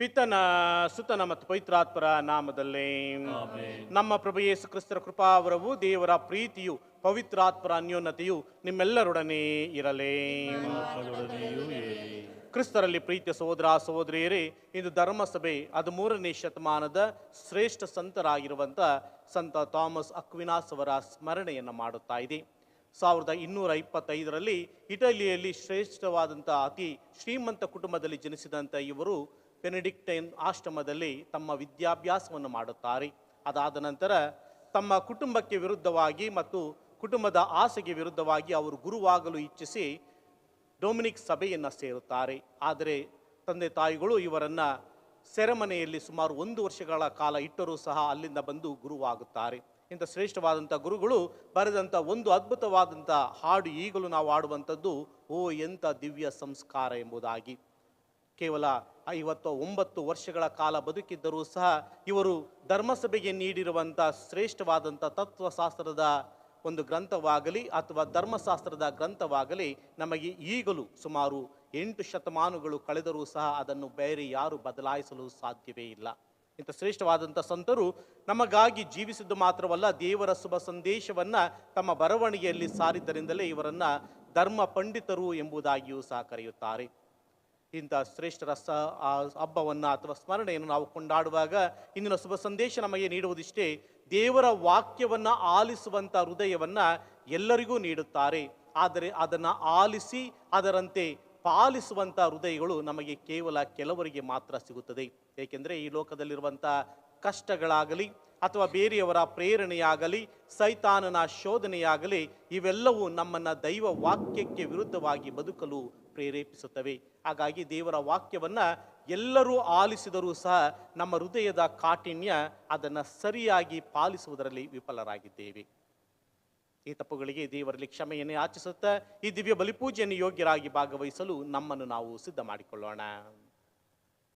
ಪಿತನ ಸುತನ ಮತ್ತು ಪವಿತ್ರಾತ್ಮರ ನಾಮದಲ್ಲಿ. ನಮ್ಮ ಪ್ರಭು ಯೇಸು ಕ್ರಿಸ್ತರ ಕೃಪಾವರವು ದೇವರ ಪ್ರೀತಿಯು ಪವಿತ್ರಾತ್ಮರ ಅನ್ಯೋನ್ನತೆಯು ನಿಮ್ಮೆಲ್ಲರೊಡನೆ ಇರಲೇ. ಕ್ರಿಸ್ತರಲ್ಲಿ ಪ್ರೀತಿಯ ಸಹೋದರ ಸಹೋದರಿಯರೇ ಇಂದು ಧರ್ಮಸಭೆ ಅದು ಮೂರನೇ ಶತಮಾನದ ಶ್ರೇಷ್ಠ ಸಂತರಾಗಿರುವಂಥ ಸಂತ ಥಾಮಸ್ ಅಕ್ವಿನಾಸ್ ಅವರ ಸ್ಮರಣೆಯನ್ನು ಮಾಡುತ್ತಾ ಇದೆ. ಸಾವಿರದ ಇನ್ನೂರ ಇಪ್ಪತ್ತೈದರಲ್ಲಿ ಇಟಲಿಯಲ್ಲಿ ಶ್ರೇಷ್ಠವಾದಂಥ ಅತಿ ಶ್ರೀಮಂತ ಕುಟುಂಬದಲ್ಲಿ ಜನಿಸಿದಂಥ ಇವರು ಬೆನೆಡಿಕ್ಟೈನ್ ಆಶ್ರಮದಲ್ಲಿ ತಮ್ಮ ವಿದ್ಯಾಭ್ಯಾಸವನ್ನು ಮಾಡುತ್ತಾರೆ. ಅದಾದ ನಂತರ ತಮ್ಮ ಕುಟುಂಬಕ್ಕೆ ವಿರುದ್ಧವಾಗಿ ಮತ್ತು ಕುಟುಂಬದ ಆಸೆಗೆ ವಿರುದ್ಧವಾಗಿ ಅವರು ಗುರುವಾಗಲು ಇಚ್ಛಿಸಿ ಡೊಮಿನಿಕ್ ಸಭೆಯನ್ನು ಸೇರುತ್ತಾರೆ. ಆದರೆ ತಂದೆ ತಾಯಿಗಳು ಇವರನ್ನು ಸೆರೆಮನೆಯಲ್ಲಿ ಸುಮಾರು ಒಂದು ವರ್ಷಗಳ ಕಾಲ ಇಟ್ಟರೂ ಸಹ ಅಲ್ಲಿಂದ ಬಂದು ಗುರುವಾಗುತ್ತಾರೆ. ಇಂಥ ಶ್ರೇಷ್ಠವಾದಂಥ ಗುರುಗಳು ಬರೆದಂಥ ಒಂದು ಅದ್ಭುತವಾದಂಥ ಹಾಡು ಈಗಲೂ ನಾವು ಆಡುವಂಥದ್ದು ಓ ಎಂಥ ದಿವ್ಯ ಸಂಸ್ಕಾರ ಎಂಬುದಾಗಿ. ಕೇವಲ ಐವತ್ತು ಒಂಬತ್ತು ವರ್ಷಗಳ ಕಾಲ ಬದುಕಿದ್ದರೂ ಸಹ ಇವರು ಧರ್ಮಸಭೆಗೆ ನೀಡಿರುವಂಥ ಶ್ರೇಷ್ಠವಾದಂಥ ತತ್ವಶಾಸ್ತ್ರದ ಒಂದು ಗ್ರಂಥವಾಗಲಿ ಅಥವಾ ಧರ್ಮಶಾಸ್ತ್ರದ ಗ್ರಂಥವಾಗಲಿ ನಮಗೆ ಈಗಲೂ ಸುಮಾರು ಎಂಟು ಶತಮಾನಗಳು ಕಳೆದರೂ ಸಹ ಅದನ್ನು ಬೇರೆ ಯಾರು ಬದಲಾಯಿಸಲು ಸಾಧ್ಯವೇ ಇಲ್ಲ. ಇಂಥ ಶ್ರೇಷ್ಠವಾದಂಥ ಸಂತರು ನಮಗಾಗಿ ಜೀವಿಸಿದ್ದು ಮಾತ್ರವಲ್ಲ, ದೇವರ ಶುಭ ಸಂದೇಶವನ್ನ ತಮ್ಮ ಬರವಣಿಗೆಯಲ್ಲಿ ಸಾರಿದ್ದರಿಂದಲೇ ಇವರನ್ನ ಧರ್ಮ ಪಂಡಿತರು ಎಂಬುದಾಗಿಯೂ ಸಹ ಕರೆಯುತ್ತಾರೆ. ಇಂಥ ಶ್ರೇಷ್ಠರ ಸ ಆ ಹಬ್ಬವನ್ನು ಅಥವಾ ಸ್ಮರಣೆಯನ್ನು ನಾವು ಕೊಂಡಾಡುವಾಗ ಇಂದಿನ ಶುಭ ಸಂದೇಶ ನಮಗೆ ನೀಡುವುದಿಷ್ಟೇ, ದೇವರ ವಾಕ್ಯವನ್ನು ಆಲಿಸುವಂಥ ಹೃದಯವನ್ನು ಎಲ್ಲರಿಗೂ ನೀಡುತ್ತಾರೆ. ಆದರೆ ಅದನ್ನು ಆಲಿಸಿ ಅದರಂತೆ ಪಾಲಿಸುವಂಥ ಹೃದಯಗಳು ನಮಗೆ ಕೇವಲ ಕೆಲವರಿಗೆ ಮಾತ್ರ ಸಿಗುತ್ತದೆ. ಏಕೆಂದರೆ ಈ ಲೋಕದಲ್ಲಿರುವಂಥ ಕಷ್ಟಗಳಾಗಲಿ ಅಥವಾ ಬೇರೆಯವರ ಪ್ರೇರಣೆಯಾಗಲಿ, ಸೈತಾನನ ಶೋಧನೆಯಾಗಲಿ, ಇವೆಲ್ಲವೂ ನಮ್ಮನ್ನು ದೈವ ವಾಕ್ಯಕ್ಕೆ ವಿರುದ್ಧವಾಗಿ ಬದುಕಲು ಪ್ರೇರೇಪಿಸುತ್ತವೆ. ಹಾಗಾಗಿ ದೇವರ ವಾಕ್ಯವನ್ನ ಎಲ್ಲರೂ ಆಲಿಸಿದರೂ ಸಹ ನಮ್ಮ ಹೃದಯದ ಕಾಠಿಣ್ಯ ಅದನ್ನು ಸರಿಯಾಗಿ ಪಾಲಿಸುವುದರಲ್ಲಿ ವಿಫಲರಾಗಿದ್ದೇವೆ. ಈ ತಪ್ಪುಗಳಿಗೆ ದೇವರಲ್ಲಿ ಕ್ಷಮೆಯನ್ನು ಆಚಿಸುತ್ತಾ, ಈ ದಿವ್ಯ ಬಲಿಪೂಜೆಯನ್ನು ಯೋಗ್ಯರಾಗಿ ಭಾಗವಹಿಸಲು ನಮ್ಮನ್ನು ನಾವು ಸಿದ್ಧ ಮಾಡಿಕೊಳ್ಳೋಣ